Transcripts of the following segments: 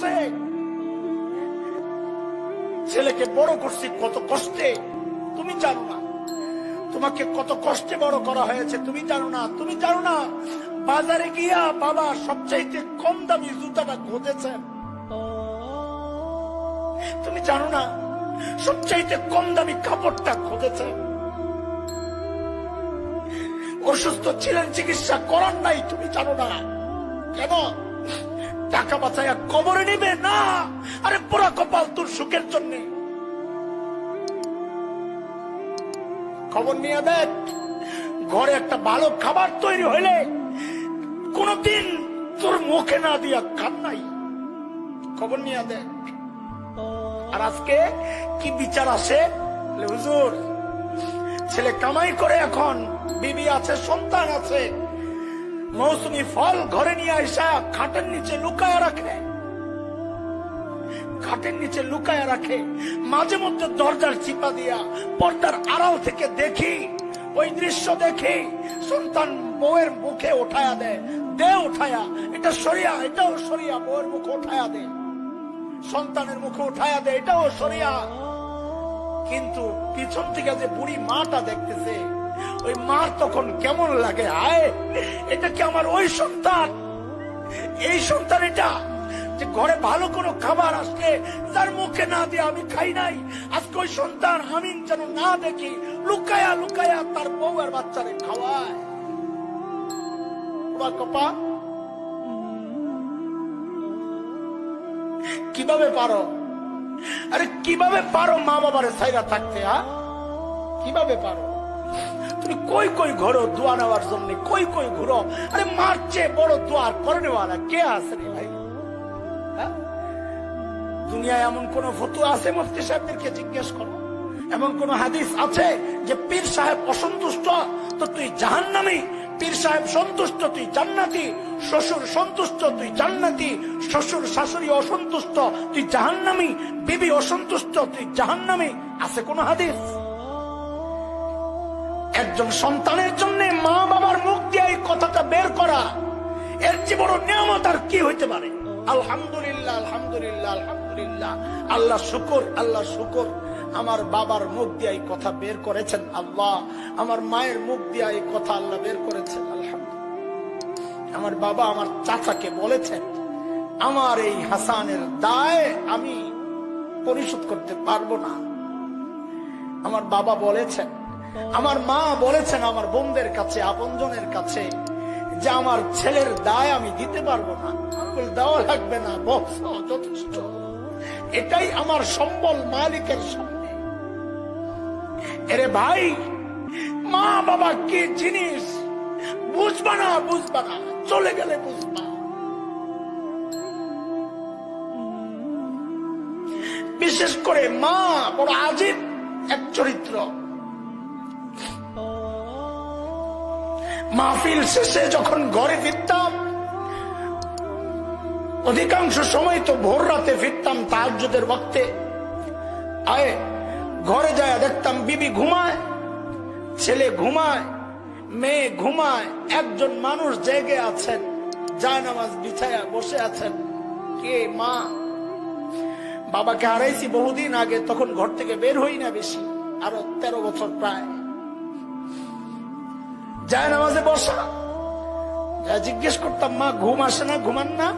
আসে ছেলেকে বড় করছি কত কষ্টে। তুমি জানো না। তোমাকে কত কষ্টে বড় করা হয়েছে। তুমি জানো না। তুমি জানো না, বাজারে গিয়া বাবা সবচাইতে কম দামি জুতাটা খুঁজেছেন তুমি জানো না, সবচাইতে কম দামি কাপড়টা খুঁজেছে অসুস্থ ছিলেন, চিকিৎসা করার নাই, তুমি জানো না। কেন? টাকা বাঁচাইয়া কবরে নিবে? না। আরে পুরা কপাল তোর সুখের জন্য। খবর নিয়ে দেখ, ঘরে একটা ভালো খাবার তৈরি হইলে কোনদিন তোর মুখে না দিয়া কান নাই। খবর নিয়ে দেখ। আর আজকে কি বিচার আসে? হুজুর, ছেলে কামাই করে এখন, বিবি আছে, সন্তান আছে। মৌসুমি ফল ঘরে নিয়ে আসা খাটের নিচে লুকায় রাখে। খাটের নিচে লুকায় রাখে। মাঝে মধ্যে দরজার চিপা দিয়া পর্দার আড়াল থেকে দেখি, ওই দৃশ্য দেখি, সন্তান বউয়ের মুখে উঠায়া দেয়। দে উঠায়া, এটা সরিয়া, এটাও সরিয়া, বউয়ের মুখে উঠায়া দে। সন্তানের মুখে উঠায়া দে, এটাও সরিয়া। কিন্তু পিছন থেকে যে বুড়ি মাটা দেখতেছে ওই মার তখন কেমন লাগে, আয়। এটা কি আমার ওই সন্তান? এই সন্তান এটা যে ঘরে ভালো কোনো খাবার আসলে তার মুখে না দিয়ে আমি খাই নাই। আজকে ওই সন্তান আমি যেন না দেখি, লুকায়া লুকায়া তার বউ আর বাচ্চারে খাওয়ায়। কপা। কীভাবে পারো? আরে, কীভাবে পারো মা বাবার সাইরা থাকতে হ্যাঁ কীভাবে পারো? তুমি কই কই দোয়া নেওয়ার জন্য? কই কই ঘুরো? আরে বড় দোয়ার, করে কে আছে রে ভাই? হ্যাঁ? দুনিয়ায় এমন কোন আছে? মুফতি সাহেবদেরকে জিজ্ঞেস করো। এমন কোন হাদিস আছে যে পীর সাহেব অসন্তুষ্ট, তো তুই জাহান্নামী? পীর সাহেব সন্তুষ্ট, তুই জান্নাতি। শ্বশুর সন্তুষ্ট, তুই জান্নাতি। শ্বশুর শাশুড়ি অসন্তুষ্ট, তুই জাহান্নামী। বিবি অসন্তুষ্ট, তুই জাহান্নামী। আছে কোন হাদিস? একজন সন্তানের জন্য মা বাবার মুখ দিয়ে এই কথাটা বের করা, এর বড় নিয়ামত আর কি হইতে পারে? আলহামদুলিল্লাহ আলহামদুলিল্লাহ আলহামদুলিল্লাহ। আল্লাহ শুকর আল্লাহ শুকর। আমার বাবার মুখ দিয়ে এই কথা বের করেছেন আল্লাহ। আমার মায়ের মুখ দিয়ে এই কথা আল্লাহ বের করেছেন, আলহামদুলিল্লাহ। আমার বাবা আমার চাচাকে বলেছেন, আমার এই হাসানের দায় আমি পরিশোধ করতে পারব না। আমার বাবা বলেছেন আমার মা বলেছেন আমার বোনদের কাছে, আপনজনের কাছে, যে আমার ছেলের দায় আমি দিতে পারব না। দেওয়া লাগবে না, বস, যথেষ্ট। এটাই আমার সম্বল, মালিকের সামনে এরে ভাই, মা বাবা কি জিনিস? বুঝবা না বুঝবা না, চলে গেলে বুঝবা। বিশেষ করে মা, বড় আজীব এক চরিত্র। মাহফিল শেষে যখন ঘরে ফিরতাম, অধিকাংশ সময় তো ভোর রাতে ফিরতাম তাহাজ্জুদের বক্তে আয়, ঘরে যায় দেখতাম বিবি ঘুমায়, ছেলে ঘুমায়, মেয়ে ঘুমায়, একজন মানুষ জেগে আছেন যায় নামাজ বিছায়া বসে আছেন। কে মা? বাবাকে হারাইছি বহুদিন আগে, তখন ঘর থেকে বের হই না বেশি, আরও তেরো বছর প্রায়। যায় নামাজে বসা। যা জিজ্ঞেস করতাম, মা, ঘুম আসে না, ঘুমান না?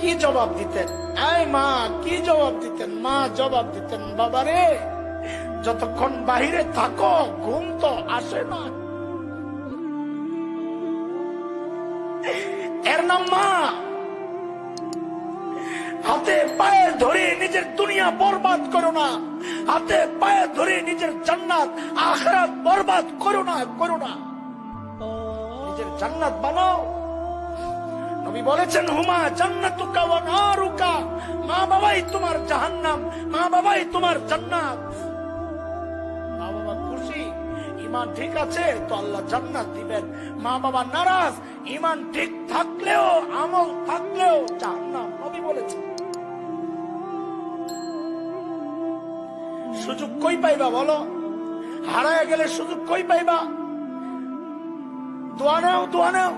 কি জবাব দিতেন? আয় মা, কি জবাব দিতেন? মা, জবাব দিতেন, বাবারে, যতক্ষণ বাহিরে থাকো, ঘুম তো আসে না। এর নাম মা। হাতে পায়ে ধরে নিজের দুনিয়া বরবাদ করো না। হাতে পায়ে ধরে নিজের আখরাত বরবাদ করো না করো না। নিজের জান্নাত বানাও। নবী বলেছেন, হুমা জান্নাতুকা ওয়া নারুকা। মা বাবাই তোমার জাহান্নাম, মা বাবাই তোমার জান্নাত। মা বাবা খুশি ইমান ঠিক আছে, তো আল্লাহ জান্নাত দিবেন। মা বাবা নারাজ ইমান ঠিক থাকলেও, আমল থাকলেও জাহান্নাম, নবী বলেছেন। সুযোগ কই পাইবা বলো? হারায় গেলে সুযোগ কই পাইবা? দোয়া নাও দোয়া নাও।